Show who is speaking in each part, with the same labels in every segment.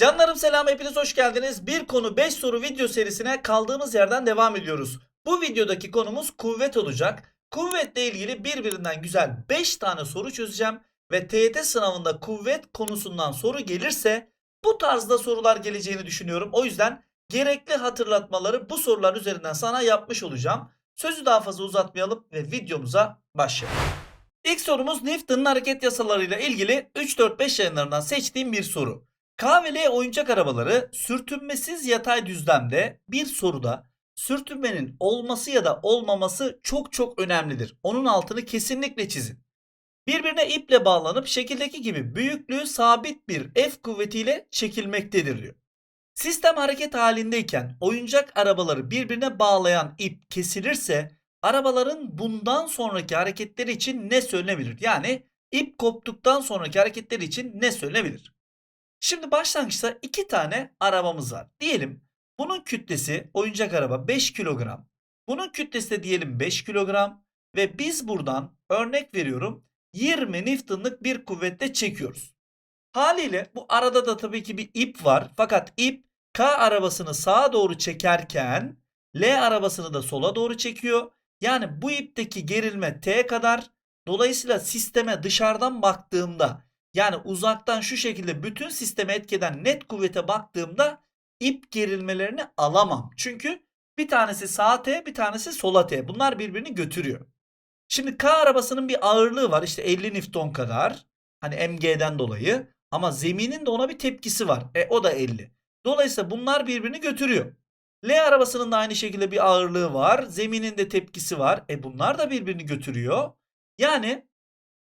Speaker 1: Canlarım selam hepiniz hoş geldiniz. Bir konu 5 soru video serisine kaldığımız yerden devam ediyoruz. Bu videodaki konumuz kuvvet olacak. Kuvvetle ilgili birbirinden güzel 5 tane soru çözeceğim. Ve TYT sınavında kuvvet konusundan soru gelirse bu tarzda sorular geleceğini düşünüyorum. O yüzden gerekli hatırlatmaları bu sorular üzerinden sana yapmış olacağım. Sözü daha fazla uzatmayalım ve videomuza başlayalım. İlk sorumuz Newton'un hareket yasalarıyla ilgili 3-4-5 yayınlarından seçtiğim bir soru. K oyuncak arabaları sürtünmesiz yatay düzlemde bir soruda sürtünmenin olması ya da olmaması çok çok önemlidir. Onun altını kesinlikle çizin. Birbirine iple bağlanıp şekildeki gibi büyüklüğü sabit bir F kuvvetiyle çekilmektedir diyor. Sistem hareket halindeyken oyuncak arabaları birbirine bağlayan ip kesilirse arabaların bundan sonraki hareketleri için ne söylenebilir? Yani ip koptuktan sonraki hareketleri için ne söylenebilir? Şimdi başlangıçta iki tane arabamız var. Diyelim bunun kütlesi oyuncak araba 5 kilogram. Bunun kütlesi de diyelim 5 kilogram. Ve biz buradan örnek veriyorum 20 Newton'lık bir kuvvetle çekiyoruz. Haliyle bu arada da tabii ki bir ip var. Fakat ip K arabasını sağa doğru çekerken L arabasını da sola doğru çekiyor. Yani bu ipteki gerilme T kadar. Dolayısıyla sisteme dışarıdan baktığımda yani uzaktan şu şekilde bütün sisteme etkeden net kuvvete baktığımda ip gerilmelerini alamam. Çünkü bir tanesi sağa T bir tanesi sola T. Bunlar birbirini götürüyor. Şimdi K arabasının bir ağırlığı var işte 50 Newton kadar. Hani MG'den dolayı. Ama zeminin de ona bir tepkisi var. E o da 50. Dolayısıyla bunlar birbirini götürüyor. L arabasının da aynı şekilde bir ağırlığı var. Zeminin de tepkisi var. E bunlar da birbirini götürüyor. Yani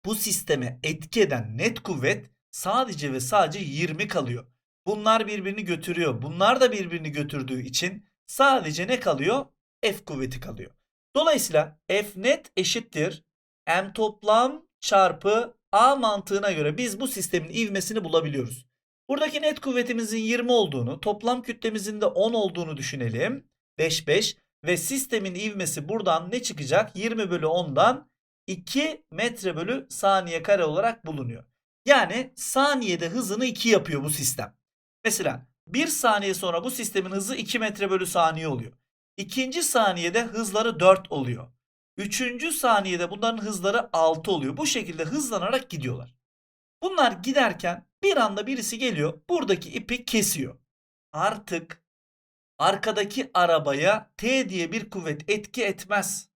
Speaker 1: bu sisteme etki eden net kuvvet sadece ve sadece 20 kalıyor. Bunlar birbirini götürüyor. Bunlar da birbirini götürdüğü için sadece ne kalıyor? F kuvveti kalıyor. Dolayısıyla F net eşittir M toplam çarpı A mantığına göre biz bu sistemin ivmesini bulabiliyoruz. Buradaki net kuvvetimizin 20 olduğunu, toplam kütlemizin de 10 olduğunu düşünelim. 5 5 ve sistemin ivmesi buradan ne çıkacak? 20 bölü 10'dan 2 metre bölü saniye kare olarak bulunuyor. Yani saniyede hızını 2 yapıyor bu sistem. Mesela 1 saniye sonra bu sistemin hızı 2 metre bölü saniye oluyor. İkinci saniyede hızları 4 oluyor. Üçüncü saniyede bunların hızları 6 oluyor. Bu şekilde hızlanarak gidiyorlar. Bunlar giderken bir anda birisi geliyor buradaki ipi kesiyor. Artık arkadaki arabaya T diye bir kuvvet etki etmez.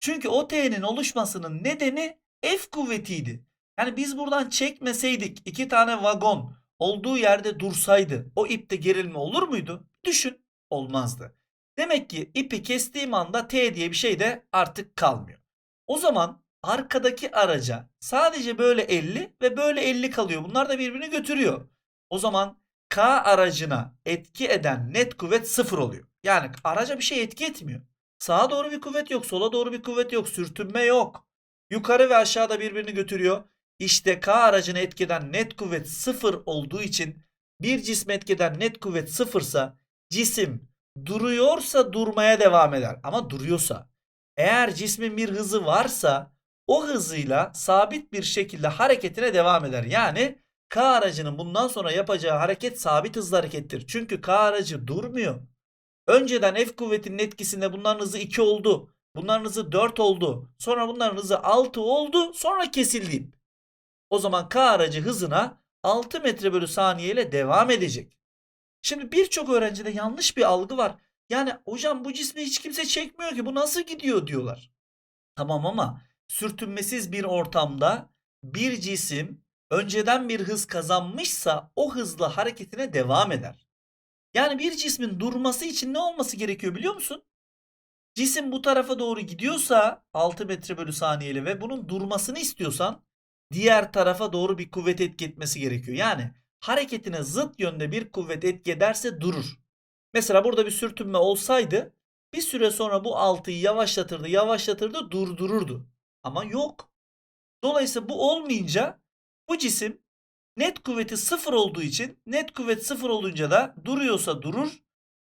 Speaker 1: Çünkü o T'nin oluşmasının nedeni F kuvvetiydi. Yani biz buradan çekmeseydik iki tane vagon olduğu yerde dursaydı o ipte gerilme olur muydu? Düşün olmazdı. Demek ki ipi kestiğim anda T diye bir şey de artık kalmıyor. O zaman arkadaki araca sadece böyle 50 ve böyle 50 kalıyor. Bunlar da birbirini götürüyor. O zaman K aracına etki eden net kuvvet sıfır oluyor. Yani araca bir şey etki etmiyor. Sağa doğru bir kuvvet yok, sola doğru bir kuvvet yok, sürtünme yok. Yukarı ve aşağıda birbirini götürüyor. İşte K aracını etkeden net kuvvet sıfır olduğu için bir cisme etkeden net kuvvet sıfırsa cisim duruyorsa durmaya devam eder. Ama duruyorsa eğer cismin bir hızı varsa o hızıyla sabit bir şekilde hareketine devam eder. Yani K aracının bundan sonra yapacağı hareket sabit hızlı harekettir. Çünkü K aracı durmuyor. Önceden F kuvvetinin etkisinde bunların hızı 2 oldu. Bunların hızı 4 oldu. Sonra bunların hızı 6 oldu. Sonra kesildi. O zaman K aracı hızına 6 metre bölü saniye ile devam edecek. Şimdi birçok öğrencide yanlış bir algı var. Yani hocam bu cismi hiç kimse çekmiyor ki bu nasıl gidiyor diyorlar. Tamam ama sürtünmesiz bir ortamda bir cisim önceden bir hız kazanmışsa o hızla hareketine devam eder. Yani bir cismin durması için ne olması gerekiyor biliyor musun? Cisim bu tarafa doğru gidiyorsa 6 metre bölü saniyeli ve bunun durmasını istiyorsan diğer tarafa doğru bir kuvvet etki etmesi gerekiyor. Yani hareketine zıt yönde bir kuvvet etki ederse durur. Mesela burada bir sürtünme olsaydı bir süre sonra bu 6'yı yavaşlatırdı, yavaşlatırdı, durdururdu. Ama yok. Dolayısıyla bu olmayınca bu cisim net kuvveti sıfır olduğu için net kuvvet sıfır olunca da duruyorsa durur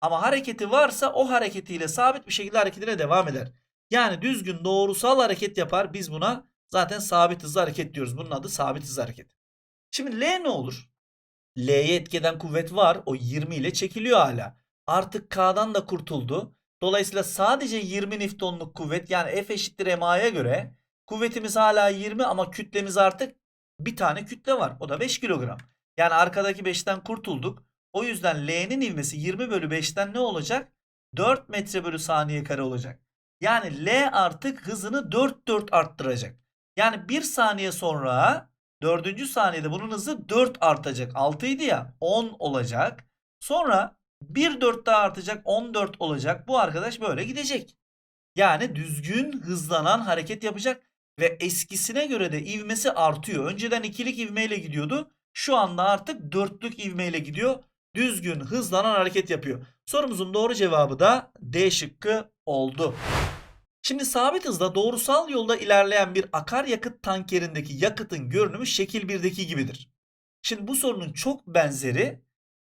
Speaker 1: ama hareketi varsa o hareketiyle sabit bir şekilde hareketine devam eder. Yani düzgün doğrusal hareket yapar. Biz buna zaten sabit hızlı hareket diyoruz. Bunun adı sabit hızlı hareket. Şimdi L ne olur? L'ye etkeden kuvvet var. O 20 ile çekiliyor hala. Artık K'dan da kurtuldu. Dolayısıyla sadece 20 Newton'luk kuvvet yani F eşittir MA'ya göre kuvvetimiz hala 20 ama kütlemiz artık bir tane kütle var. O da 5 kilogram. Yani arkadaki 5'ten kurtulduk. O yüzden L'nin ivmesi 20 bölü 5'ten ne olacak? 4 metre bölü saniye kare olacak. Yani L artık hızını 4 4 arttıracak. Yani 1 saniye sonra 4. saniyede bunun hızı 4 artacak. 6 idi ya 10 olacak. Sonra 1 4 daha artacak 14 olacak. Bu arkadaş böyle gidecek. Yani düzgün hızlanan hareket yapacak ve eskisine göre de ivmesi artıyor. Önceden ikilik ivmeyle gidiyordu. Şu anda artık dörtlük ivmeyle gidiyor. Düzgün hızlanan hareket yapıyor. Sorumuzun doğru cevabı da D şıkkı oldu. Şimdi sabit hızla doğrusal yolda ilerleyen bir akaryakıt tankerindeki yakıtın görünümü şekil 1'deki gibidir. Şimdi bu sorunun çok benzeri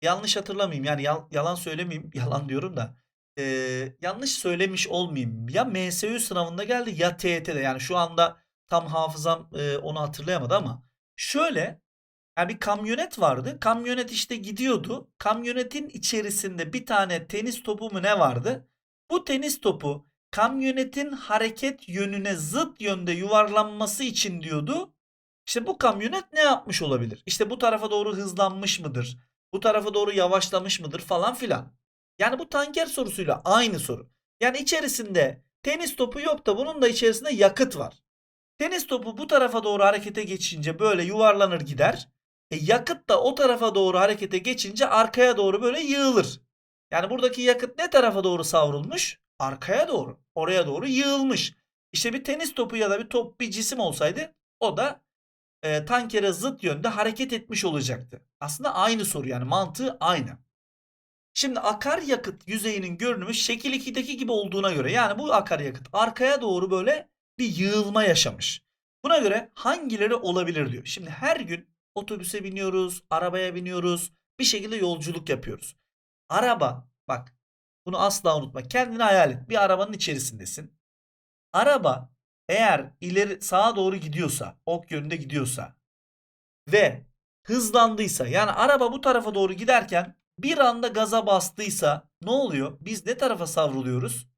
Speaker 1: yanlış hatırlamayayım yani yal- yalan söylemeyeyim yalan diyorum da eee, yanlış söylemiş olmayayım ya MSÜ sınavında geldi ya TYT'de yani şu anda tam hafızam eee, onu hatırlayamadı ama şöyle yani bir kamyonet vardı kamyonet işte gidiyordu kamyonetin içerisinde bir tane tenis topu mu ne vardı bu tenis topu kamyonetin hareket yönüne zıt yönde yuvarlanması için diyordu. İşte bu kamyonet ne yapmış olabilir? İşte bu tarafa doğru hızlanmış mıdır? Bu tarafa doğru yavaşlamış mıdır falan filan. Yani bu tanker sorusuyla aynı soru. Yani içerisinde tenis topu yok da bunun da içerisinde yakıt var. Tenis topu bu tarafa doğru harekete geçince böyle yuvarlanır gider. E yakıt da o tarafa doğru harekete geçince arkaya doğru böyle yığılır. Yani buradaki yakıt ne tarafa doğru savrulmuş? Arkaya doğru. Oraya doğru yığılmış. İşte bir tenis topu ya da bir top bir cisim olsaydı o da e, tankere zıt yönde hareket etmiş olacaktı. Aslında aynı soru yani mantığı aynı. Şimdi akaryakıt yüzeyinin görünümü şekil 2'deki gibi olduğuna göre yani bu akaryakıt arkaya doğru böyle bir yığılma yaşamış. Buna göre hangileri olabilir diyor. Şimdi her gün otobüse biniyoruz, arabaya biniyoruz, bir şekilde yolculuk yapıyoruz. Araba bak bunu asla unutma. Kendini hayal et. Bir arabanın içerisindesin. Araba eğer ileri sağa doğru gidiyorsa, ok yönünde gidiyorsa ve hızlandıysa yani araba bu tarafa doğru giderken bir anda gaza bastıysa ne oluyor? Biz ne tarafa savruluyoruz?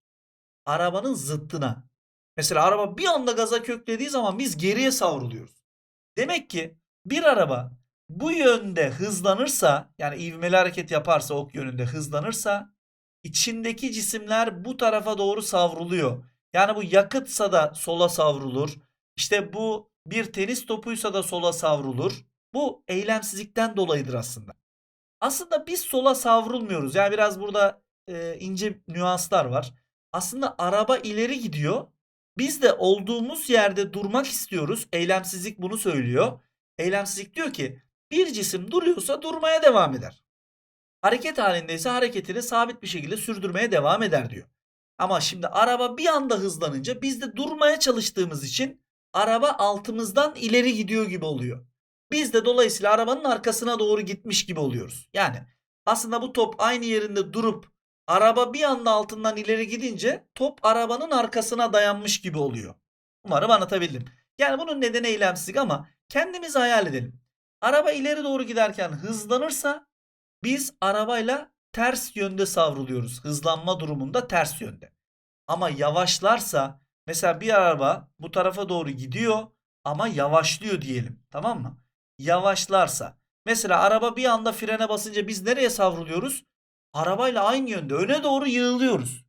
Speaker 1: Arabanın zıttına. Mesela araba bir anda gaza köklediği zaman biz geriye savruluyoruz. Demek ki bir araba bu yönde hızlanırsa yani ivmeli hareket yaparsa ok yönünde hızlanırsa içindeki cisimler bu tarafa doğru savruluyor. Yani bu yakıtsa da sola savrulur. İşte bu bir tenis topuysa da sola savrulur. Bu eylemsizlikten dolayıdır aslında. Aslında biz sola savrulmuyoruz. Yani biraz burada e, ince nüanslar var. Aslında araba ileri gidiyor. Biz de olduğumuz yerde durmak istiyoruz. Eylemsizlik bunu söylüyor. Eylemsizlik diyor ki bir cisim duruyorsa durmaya devam eder. Hareket halindeyse hareketini sabit bir şekilde sürdürmeye devam eder diyor. Ama şimdi araba bir anda hızlanınca biz de durmaya çalıştığımız için araba altımızdan ileri gidiyor gibi oluyor. Biz de dolayısıyla arabanın arkasına doğru gitmiş gibi oluyoruz. Yani aslında bu top aynı yerinde durup araba bir anda altından ileri gidince top arabanın arkasına dayanmış gibi oluyor. Umarım anlatabildim. Yani bunun nedeni eylemsizlik ama kendimizi hayal edelim. Araba ileri doğru giderken hızlanırsa biz arabayla ters yönde savruluyoruz. Hızlanma durumunda ters yönde. Ama yavaşlarsa mesela bir araba bu tarafa doğru gidiyor ama yavaşlıyor diyelim. Tamam mı? Yavaşlarsa. Mesela araba bir anda frene basınca biz nereye savruluyoruz? Arabayla aynı yönde öne doğru yığılıyoruz.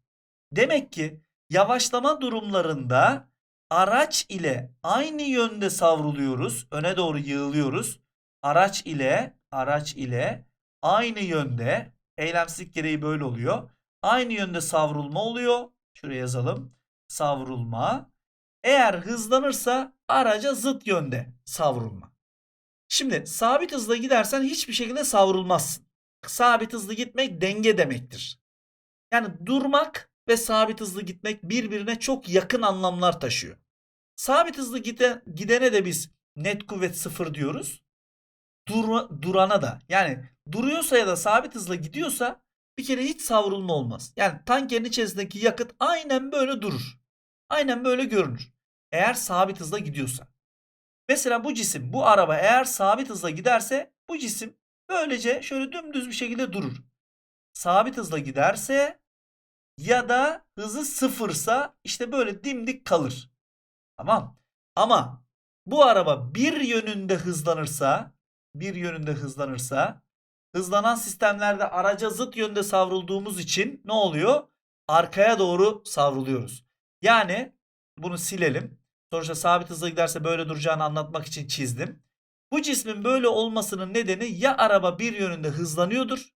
Speaker 1: Demek ki yavaşlama durumlarında araç ile aynı yönde savruluyoruz. Öne doğru yığılıyoruz. Araç ile araç ile aynı yönde eylemsizlik gereği böyle oluyor. Aynı yönde savrulma oluyor. Şuraya yazalım. Savrulma. Eğer hızlanırsa araca zıt yönde savrulma. Şimdi sabit hızla gidersen hiçbir şekilde savrulmazsın. Sabit hızlı gitmek denge demektir. Yani durmak ve sabit hızlı gitmek birbirine çok yakın anlamlar taşıyor. Sabit hızlı gide, gidene de biz net kuvvet sıfır diyoruz. Dur, durana da yani duruyorsa ya da sabit hızla gidiyorsa bir kere hiç savrulma olmaz. Yani tankerin içerisindeki yakıt aynen böyle durur. Aynen böyle görünür. Eğer sabit hızla gidiyorsa. Mesela bu cisim, bu araba eğer sabit hızla giderse bu cisim Böylece şöyle dümdüz bir şekilde durur. Sabit hızla giderse ya da hızı sıfırsa işte böyle dimdik kalır. Tamam. Ama bu araba bir yönünde hızlanırsa, bir yönünde hızlanırsa, hızlanan sistemlerde araca zıt yönde savrulduğumuz için ne oluyor? Arkaya doğru savruluyoruz. Yani bunu silelim. Sonuçta sabit hızla giderse böyle duracağını anlatmak için çizdim. Bu cismin böyle olmasının nedeni ya araba bir yönünde hızlanıyordur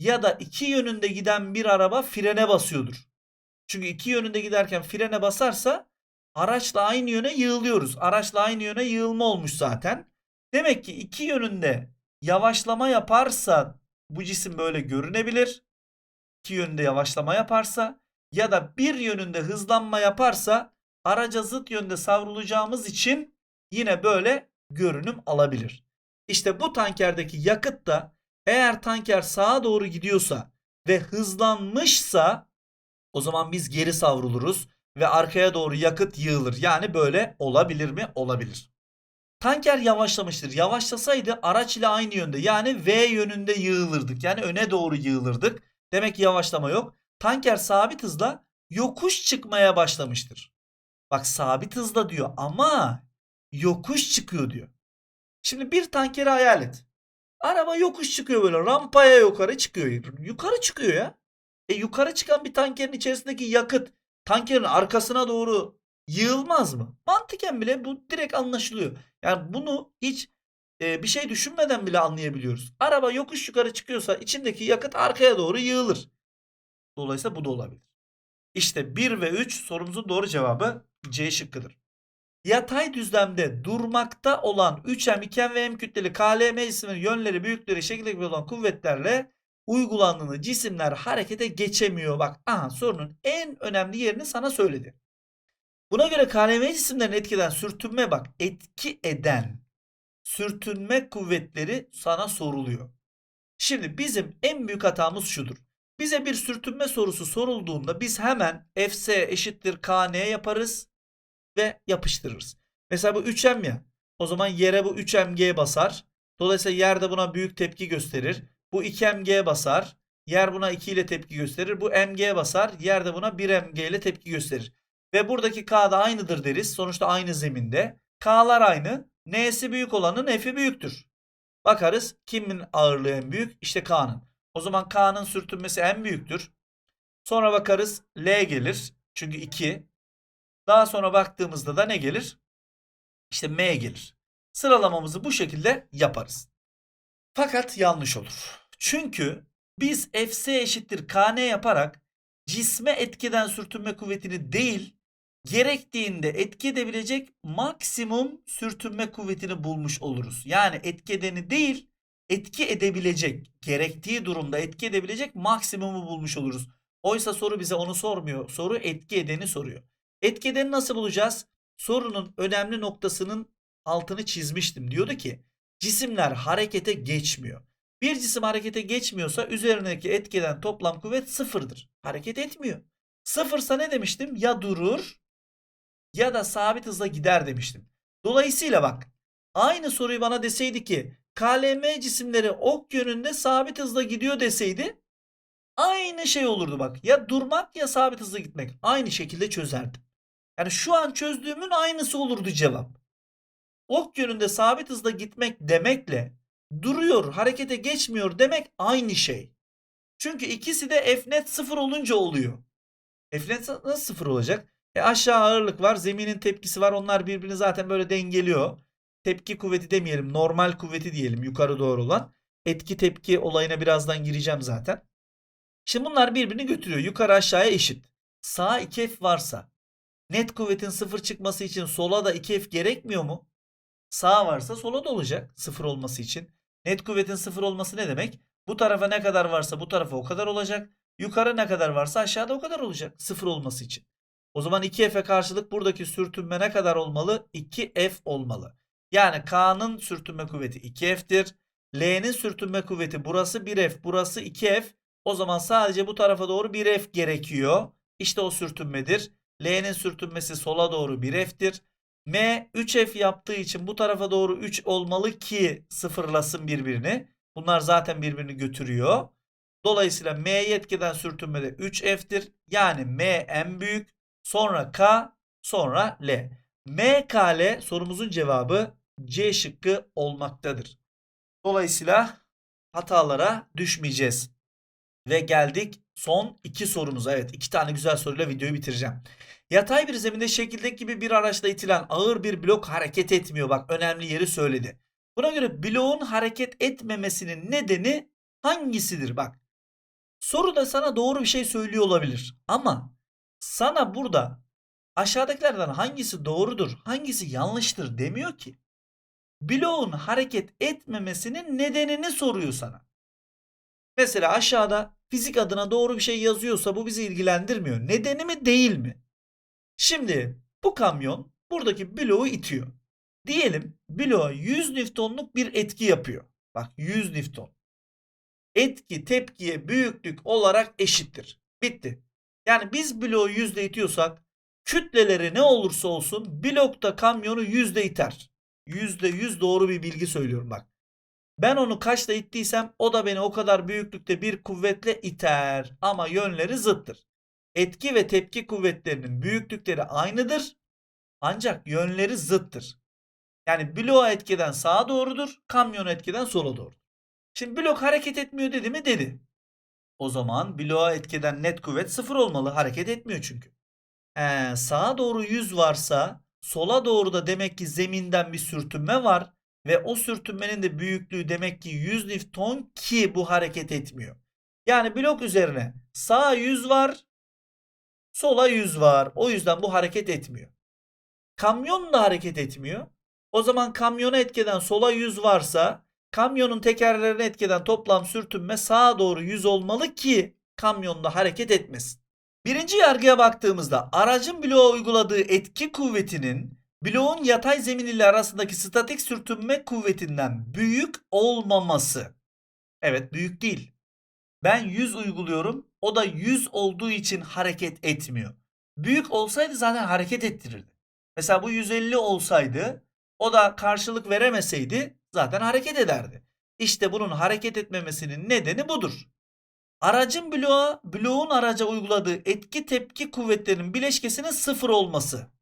Speaker 1: ya da iki yönünde giden bir araba frene basıyordur. Çünkü iki yönünde giderken frene basarsa araçla aynı yöne yığılıyoruz. Araçla aynı yöne yığılma olmuş zaten. Demek ki iki yönünde yavaşlama yaparsa bu cisim böyle görünebilir. İki yönünde yavaşlama yaparsa ya da bir yönünde hızlanma yaparsa araca zıt yönde savrulacağımız için yine böyle görünüm alabilir. İşte bu tankerdeki yakıt da eğer tanker sağa doğru gidiyorsa ve hızlanmışsa o zaman biz geri savruluruz ve arkaya doğru yakıt yığılır. Yani böyle olabilir mi? Olabilir. Tanker yavaşlamıştır. Yavaşlasaydı araç ile aynı yönde yani V yönünde yığılırdık. Yani öne doğru yığılırdık. Demek ki yavaşlama yok. Tanker sabit hızla yokuş çıkmaya başlamıştır. Bak sabit hızla diyor ama yokuş çıkıyor diyor. Şimdi bir tankeri hayal et. Araba yokuş çıkıyor böyle rampaya yukarı çıkıyor. Yukarı çıkıyor ya. E yukarı çıkan bir tankerin içerisindeki yakıt tankerin arkasına doğru yığılmaz mı? Mantıken bile bu direkt anlaşılıyor. Yani bunu hiç e, bir şey düşünmeden bile anlayabiliyoruz. Araba yokuş yukarı çıkıyorsa içindeki yakıt arkaya doğru yığılır. Dolayısıyla bu da olabilir. İşte 1 ve 3 sorumuzun doğru cevabı C şıkkıdır. Yatay düzlemde durmakta olan 3M, 2M ve M kütleli KLM cisimlerin yönleri, büyükleri, şekilleri olan kuvvetlerle uygulandığında cisimler harekete geçemiyor. Bak aha sorunun en önemli yerini sana söyledi. Buna göre KLM cisimlerin etkiden sürtünme bak etki eden sürtünme kuvvetleri sana soruluyor. Şimdi bizim en büyük hatamız şudur. Bize bir sürtünme sorusu sorulduğunda biz hemen Fs eşittir Kn yaparız ve yapıştırırız. Mesela bu 3M ya. O zaman yere bu 3mg basar. Dolayısıyla yerde buna büyük tepki gösterir. Bu 2mg basar. Yer buna 2 ile tepki gösterir. Bu mg basar. Yer de buna 1mg ile tepki gösterir. Ve buradaki k da aynıdır deriz. Sonuçta aynı zeminde. K'lar aynı. N'si büyük olanın F'i büyüktür. Bakarız kimin ağırlığı en büyük? İşte K'nın. O zaman K'nın sürtünmesi en büyüktür. Sonra bakarız L gelir. Çünkü 2. Daha sonra baktığımızda da ne gelir? İşte M gelir. Sıralamamızı bu şekilde yaparız. Fakat yanlış olur. Çünkü biz Fs eşittir Kn yaparak cisme etkiden sürtünme kuvvetini değil gerektiğinde etki edebilecek maksimum sürtünme kuvvetini bulmuş oluruz. Yani etki edeni değil etki edebilecek gerektiği durumda etki edebilecek maksimumu bulmuş oluruz. Oysa soru bize onu sormuyor. Soru etki edeni soruyor. Etki edeni nasıl bulacağız? Sorunun önemli noktasının altını çizmiştim. Diyordu ki cisimler harekete geçmiyor. Bir cisim harekete geçmiyorsa üzerindeki etkiden toplam kuvvet sıfırdır. Hareket etmiyor. Sıfırsa ne demiştim? Ya durur ya da sabit hızla gider demiştim. Dolayısıyla bak aynı soruyu bana deseydi ki KLM cisimleri ok yönünde sabit hızla gidiyor deseydi aynı şey olurdu bak. Ya durmak ya sabit hızla gitmek. Aynı şekilde çözerdim. Yani şu an çözdüğümün aynısı olurdu cevap. Ok yönünde sabit hızla gitmek demekle duruyor, harekete geçmiyor demek aynı şey. Çünkü ikisi de F net sıfır olunca oluyor. F nasıl sıfır olacak? E aşağı ağırlık var, zeminin tepkisi var. Onlar birbirini zaten böyle dengeliyor. Tepki kuvveti demeyelim, normal kuvveti diyelim yukarı doğru olan. Etki tepki olayına birazdan gireceğim zaten. Şimdi bunlar birbirini götürüyor. Yukarı aşağıya eşit. Sağ 2F varsa net kuvvetin sıfır çıkması için sola da 2F gerekmiyor mu? Sağ varsa sola da olacak sıfır olması için. Net kuvvetin sıfır olması ne demek? Bu tarafa ne kadar varsa bu tarafa o kadar olacak. Yukarı ne kadar varsa aşağıda o kadar olacak sıfır olması için. O zaman 2F'e karşılık buradaki sürtünme ne kadar olmalı? 2F olmalı. Yani K'nın sürtünme kuvveti 2F'tir. L'nin sürtünme kuvveti burası 1F, burası 2F. O zaman sadece bu tarafa doğru 1F gerekiyor. İşte o sürtünmedir. L'nin sürtünmesi sola doğru 1F'tir. M 3F yaptığı için bu tarafa doğru 3 olmalı ki sıfırlasın birbirini. Bunlar zaten birbirini götürüyor. Dolayısıyla M'ye etkiden sürtünmede 3F'tir. Yani M en büyük. Sonra K sonra L. M, K, L sorumuzun cevabı C şıkkı olmaktadır. Dolayısıyla hatalara düşmeyeceğiz. Ve geldik son iki sorumuza. Evet iki tane güzel soruyla videoyu bitireceğim. Yatay bir zeminde şekildeki gibi bir araçla itilen ağır bir blok hareket etmiyor. Bak önemli yeri söyledi. Buna göre bloğun hareket etmemesinin nedeni hangisidir? Bak soru da sana doğru bir şey söylüyor olabilir. Ama sana burada aşağıdakilerden hangisi doğrudur, hangisi yanlıştır demiyor ki. Bloğun hareket etmemesinin nedenini soruyor sana. Mesela aşağıda fizik adına doğru bir şey yazıyorsa bu bizi ilgilendirmiyor. Nedeni mi değil mi? Şimdi bu kamyon buradaki bloğu itiyor. Diyelim bloğa 100 Newton'luk bir etki yapıyor. Bak 100 Newton. Etki tepkiye büyüklük olarak eşittir. Bitti. Yani biz bloğu yüzde itiyorsak kütleleri ne olursa olsun blokta kamyonu yüzde iter. Yüzde yüz doğru bir bilgi söylüyorum bak. Ben onu kaçla ittiysem o da beni o kadar büyüklükte bir kuvvetle iter. Ama yönleri zıttır. Etki ve tepki kuvvetlerinin büyüklükleri aynıdır. Ancak yönleri zıttır. Yani bloğa etkiden sağa doğrudur, kamyon etkiden sola doğru. Şimdi blok hareket etmiyor dedi mi? Dedi. O zaman bloğa etkiden net kuvvet sıfır olmalı. Hareket etmiyor çünkü. Ee, sağa doğru 100 varsa sola doğru da demek ki zeminden bir sürtünme var. Ve o sürtünmenin de büyüklüğü demek ki 100 Newton ki bu hareket etmiyor. Yani blok üzerine sağa 100 var, sola 100 var. O yüzden bu hareket etmiyor. Kamyon da hareket etmiyor. O zaman kamyona etkeden sola 100 varsa kamyonun tekerlerine etkeden toplam sürtünme sağa doğru 100 olmalı ki kamyonda hareket etmesin. Birinci yargıya baktığımızda aracın bloğa uyguladığı etki kuvvetinin bloğun yatay zemin ile arasındaki statik sürtünme kuvvetinden büyük olmaması. Evet büyük değil. Ben 100 uyguluyorum. O da 100 olduğu için hareket etmiyor. Büyük olsaydı zaten hareket ettirirdi. Mesela bu 150 olsaydı o da karşılık veremeseydi zaten hareket ederdi. İşte bunun hareket etmemesinin nedeni budur. Aracın bloğa, bloğun araca uyguladığı etki tepki kuvvetlerinin bileşkesinin sıfır olması.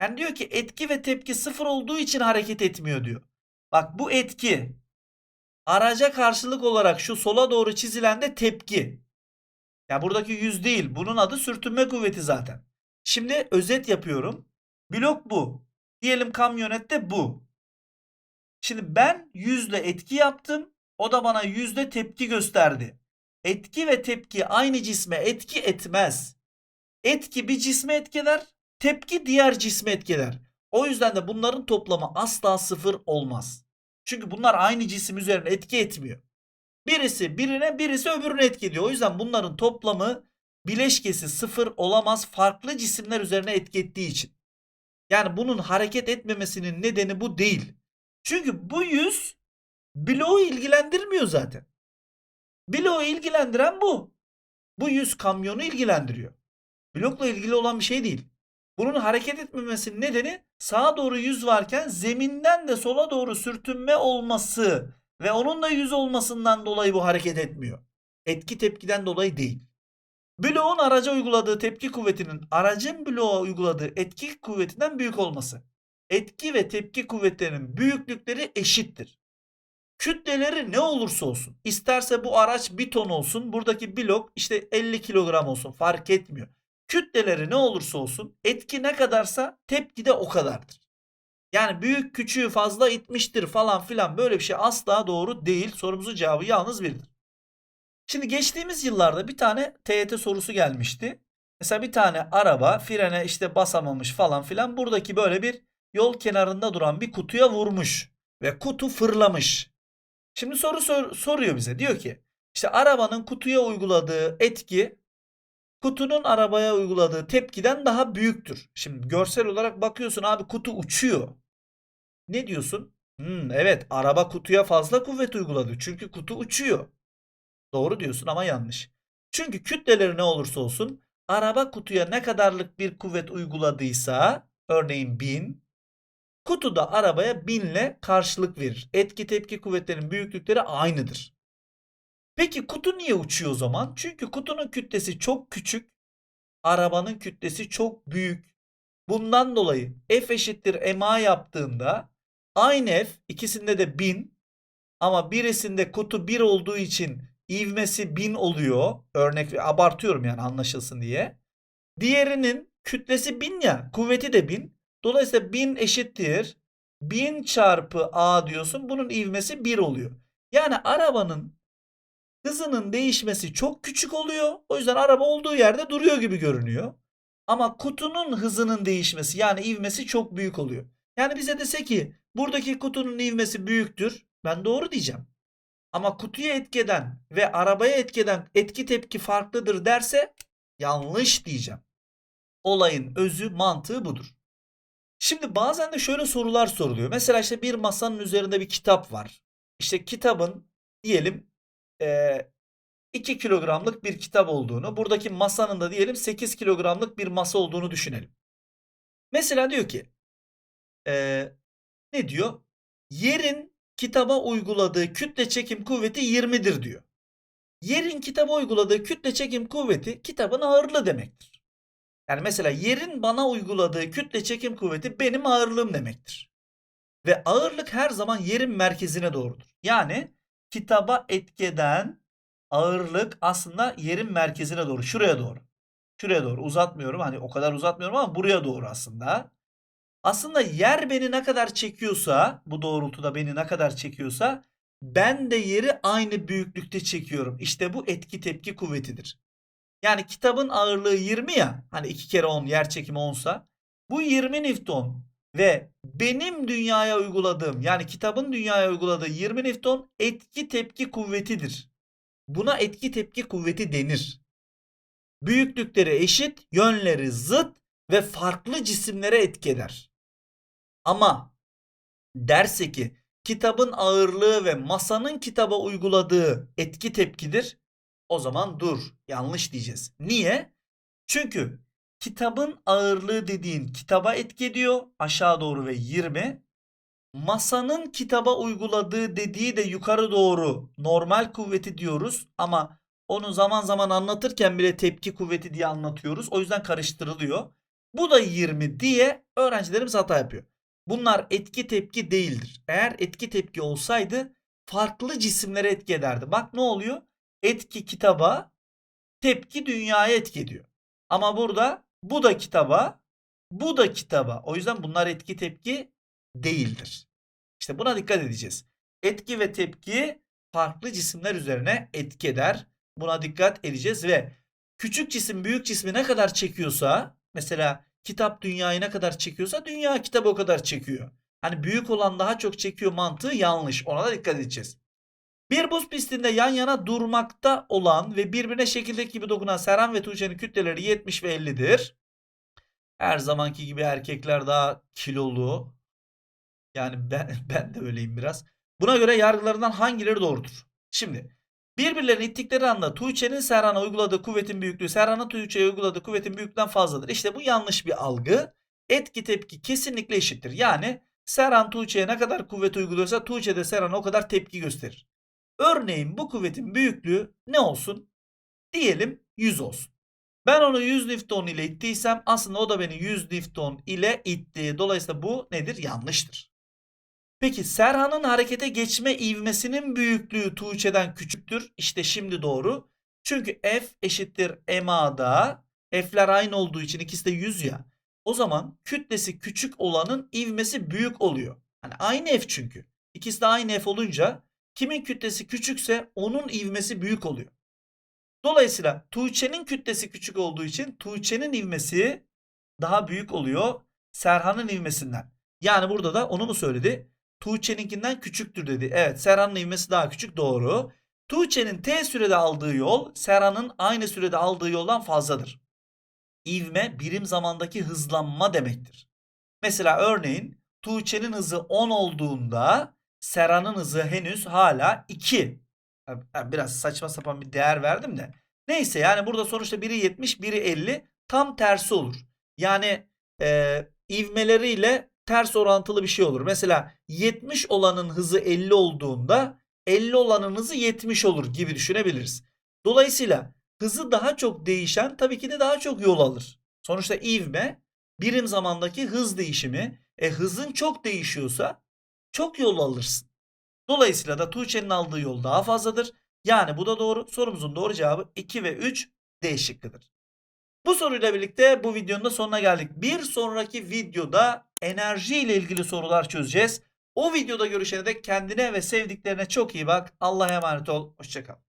Speaker 1: Yani diyor ki etki ve tepki sıfır olduğu için hareket etmiyor diyor. Bak bu etki araca karşılık olarak şu sola doğru çizilen de tepki. Yani buradaki yüz değil. Bunun adı sürtünme kuvveti zaten. Şimdi özet yapıyorum. Blok bu. Diyelim kamyonette bu. Şimdi ben yüzle etki yaptım. O da bana yüzde tepki gösterdi. Etki ve tepki aynı cisme etki etmez. Etki bir cisme etkiler, tepki diğer cisme etkiler. O yüzden de bunların toplamı asla sıfır olmaz. Çünkü bunlar aynı cisim üzerine etki etmiyor. Birisi birine birisi öbürüne etki ediyor. O yüzden bunların toplamı bileşkesi sıfır olamaz farklı cisimler üzerine etki ettiği için. Yani bunun hareket etmemesinin nedeni bu değil. Çünkü bu yüz bloğu ilgilendirmiyor zaten. Bloğu ilgilendiren bu. Bu yüz kamyonu ilgilendiriyor. Blokla ilgili olan bir şey değil. Bunun hareket etmemesinin nedeni sağa doğru yüz varken zeminden de sola doğru sürtünme olması ve onun da yüz olmasından dolayı bu hareket etmiyor. Etki tepkiden dolayı değil. Bloğun araca uyguladığı tepki kuvvetinin aracın bloğa uyguladığı etki kuvvetinden büyük olması. Etki ve tepki kuvvetlerinin büyüklükleri eşittir. Kütleleri ne olursa olsun. isterse bu araç bir ton olsun. Buradaki blok işte 50 kilogram olsun. Fark etmiyor. Kütleleri ne olursa olsun etki ne kadarsa tepki de o kadardır. Yani büyük küçüğü fazla itmiştir falan filan böyle bir şey asla doğru değil. Sorumuzun cevabı yalnız biridir. Şimdi geçtiğimiz yıllarda bir tane TYT sorusu gelmişti. Mesela bir tane araba frene işte basamamış falan filan. Buradaki böyle bir yol kenarında duran bir kutuya vurmuş. Ve kutu fırlamış. Şimdi soru sor, soruyor bize. Diyor ki işte arabanın kutuya uyguladığı etki kutunun arabaya uyguladığı tepkiden daha büyüktür. Şimdi görsel olarak bakıyorsun abi kutu uçuyor. Ne diyorsun? Hmm, evet araba kutuya fazla kuvvet uyguladı. Çünkü kutu uçuyor. Doğru diyorsun ama yanlış. Çünkü kütleleri ne olursa olsun araba kutuya ne kadarlık bir kuvvet uyguladıysa örneğin 1000 Kutuda arabaya binle karşılık verir. Etki tepki kuvvetlerinin büyüklükleri aynıdır. Peki kutu niye uçuyor o zaman? Çünkü kutunun kütlesi çok küçük, arabanın kütlesi çok büyük. Bundan dolayı F eşittir ma yaptığında aynı F ikisinde de 1000 ama birisinde kutu 1 olduğu için ivmesi 1000 oluyor. Örnek abartıyorum yani anlaşılsın diye. Diğerinin kütlesi 1000 ya kuvveti de 1000. Dolayısıyla 1000 eşittir 1000 çarpı a diyorsun. Bunun ivmesi 1 oluyor. Yani arabanın hızının değişmesi çok küçük oluyor. O yüzden araba olduğu yerde duruyor gibi görünüyor. Ama kutunun hızının değişmesi yani ivmesi çok büyük oluyor. Yani bize dese ki buradaki kutunun ivmesi büyüktür. Ben doğru diyeceğim. Ama kutuya etkeden ve arabaya etkeden etki tepki farklıdır derse yanlış diyeceğim. Olayın özü mantığı budur. Şimdi bazen de şöyle sorular soruluyor. Mesela işte bir masanın üzerinde bir kitap var. İşte kitabın diyelim eee 2 kilogramlık bir kitap olduğunu, buradaki masanın da diyelim 8 kilogramlık bir masa olduğunu düşünelim. Mesela diyor ki eee, ne diyor? Yerin kitaba uyguladığı kütle çekim kuvveti 20'dir diyor. Yerin kitaba uyguladığı kütle çekim kuvveti kitabın ağırlığı demektir. Yani mesela yerin bana uyguladığı kütle çekim kuvveti benim ağırlığım demektir. Ve ağırlık her zaman yerin merkezine doğrudur. Yani kitaba etkeden ağırlık aslında yerin merkezine doğru. Şuraya doğru. Şuraya doğru uzatmıyorum. Hani o kadar uzatmıyorum ama buraya doğru aslında. Aslında yer beni ne kadar çekiyorsa, bu doğrultuda beni ne kadar çekiyorsa ben de yeri aynı büyüklükte çekiyorum. İşte bu etki tepki kuvvetidir. Yani kitabın ağırlığı 20 ya. Hani 2 kere 10 yer çekimi 10'sa. Bu 20 Newton ve benim dünyaya uyguladığım yani kitabın dünyaya uyguladığı 20 Newton etki tepki kuvvetidir. Buna etki tepki kuvveti denir. Büyüklükleri eşit, yönleri zıt ve farklı cisimlere etki eder. Ama derse ki kitabın ağırlığı ve masanın kitaba uyguladığı etki tepkidir. O zaman dur yanlış diyeceğiz. Niye? Çünkü kitabın ağırlığı dediğin kitaba etki ediyor aşağı doğru ve 20. Masanın kitaba uyguladığı dediği de yukarı doğru normal kuvveti diyoruz ama onu zaman zaman anlatırken bile tepki kuvveti diye anlatıyoruz. O yüzden karıştırılıyor. Bu da 20 diye öğrencilerimiz hata yapıyor. Bunlar etki tepki değildir. Eğer etki tepki olsaydı farklı cisimlere etki ederdi. Bak ne oluyor? Etki kitaba, tepki dünyaya etki ediyor. Ama burada bu da kitaba, bu da kitaba. O yüzden bunlar etki tepki değildir. İşte buna dikkat edeceğiz. Etki ve tepki farklı cisimler üzerine etki eder. Buna dikkat edeceğiz ve küçük cisim büyük cismi ne kadar çekiyorsa mesela kitap dünyayı ne kadar çekiyorsa dünya kitabı o kadar çekiyor. Hani büyük olan daha çok çekiyor mantığı yanlış. Ona da dikkat edeceğiz. Bir buz pistinde yan yana durmakta olan ve birbirine şekildeki gibi dokunan Serhan ve Tuğçe'nin kütleleri 70 ve 50'dir. Her zamanki gibi erkekler daha kilolu. Yani ben, ben de öyleyim biraz. Buna göre yargılarından hangileri doğrudur? Şimdi birbirlerini ittikleri anda Tuğçe'nin Serhan'a uyguladığı kuvvetin büyüklüğü Serhan'ın Tuğçe'ye uyguladığı kuvvetin büyüklüğünden fazladır. İşte bu yanlış bir algı. Etki tepki kesinlikle eşittir. Yani Serhan Tuğçe'ye ne kadar kuvvet uyguluyorsa Tuğçe de Serhan'a o kadar tepki gösterir. Örneğin bu kuvvetin büyüklüğü ne olsun? Diyelim 100 olsun. Ben onu 100 Newton ile ittiysem aslında o da beni 100 Newton ile itti. Dolayısıyla bu nedir? Yanlıştır. Peki Serhan'ın harekete geçme ivmesinin büyüklüğü Tuğçe'den küçüktür. İşte şimdi doğru. Çünkü F eşittir MA'da. F'ler aynı olduğu için ikisi de 100 ya. O zaman kütlesi küçük olanın ivmesi büyük oluyor. Hani aynı F çünkü. İkisi de aynı F olunca kimin kütlesi küçükse onun ivmesi büyük oluyor. Dolayısıyla Tuğçe'nin kütlesi küçük olduğu için Tuğçe'nin ivmesi daha büyük oluyor Serhan'ın ivmesinden. Yani burada da onu mu söyledi? Tuğçe'ninkinden küçüktür dedi. Evet Serhan'ın ivmesi daha küçük doğru. Tuğçe'nin T sürede aldığı yol Serhan'ın aynı sürede aldığı yoldan fazladır. İvme birim zamandaki hızlanma demektir. Mesela örneğin Tuğçe'nin hızı 10 olduğunda Serhan'ın hızı henüz hala 2. Biraz saçma sapan bir değer verdim de. Neyse yani burada sonuçta biri 70 biri 50 tam tersi olur. Yani e, ivmeleriyle ters orantılı bir şey olur. Mesela 70 olanın hızı 50 olduğunda 50 olanın hızı 70 olur gibi düşünebiliriz. Dolayısıyla hızı daha çok değişen tabii ki de daha çok yol alır. Sonuçta ivme birim zamandaki hız değişimi. E hızın çok değişiyorsa çok yol alırsın. Dolayısıyla da Tuğçe'nin aldığı yol daha fazladır. Yani bu da doğru. Sorumuzun doğru cevabı 2 ve 3 D şıkkıdır. Bu soruyla birlikte bu videonun da sonuna geldik. Bir sonraki videoda enerji ile ilgili sorular çözeceğiz. O videoda görüşene dek kendine ve sevdiklerine çok iyi bak. Allah'a emanet ol. Hoşçakal.